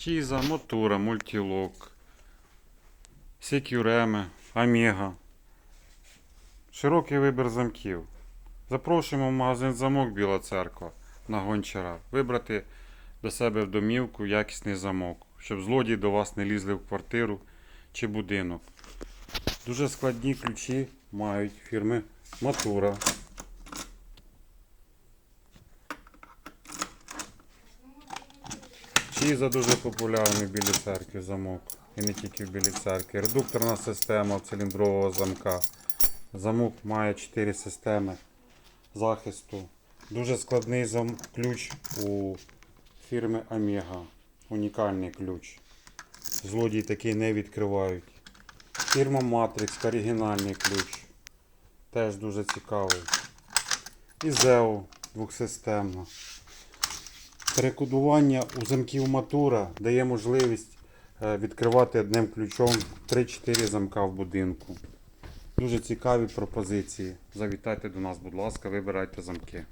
Чіза, Мотура, Мультілок, Секюреми, Омега. Широкий вибір замків. Запрошуємо в магазин замок Біла Церква на Гончара. Вибрати до себе в домівку якісний замок, щоб злодії до вас не лізли в квартиру чи будинок. Дуже складні ключі мають фірми Матура. Чіза дуже популярний в Білій церкві замок. І не тільки в Білій церкві. Редукторна система циліндрового замка. Замок має 4 системи захисту. Дуже складний зам... ключ у фірми Омега. Унікальний ключ. Злодії такий не відкривають. Фірма Matrix, оригінальний ключ. Теж дуже цікавий. І ZEO двохсистемна. Перекодування у замків Матура дає можливість е, відкривати одним ключом 3-4 замка в будинку. Дуже цікаві пропозиції. Завітайте до нас, будь ласка, вибирайте замки.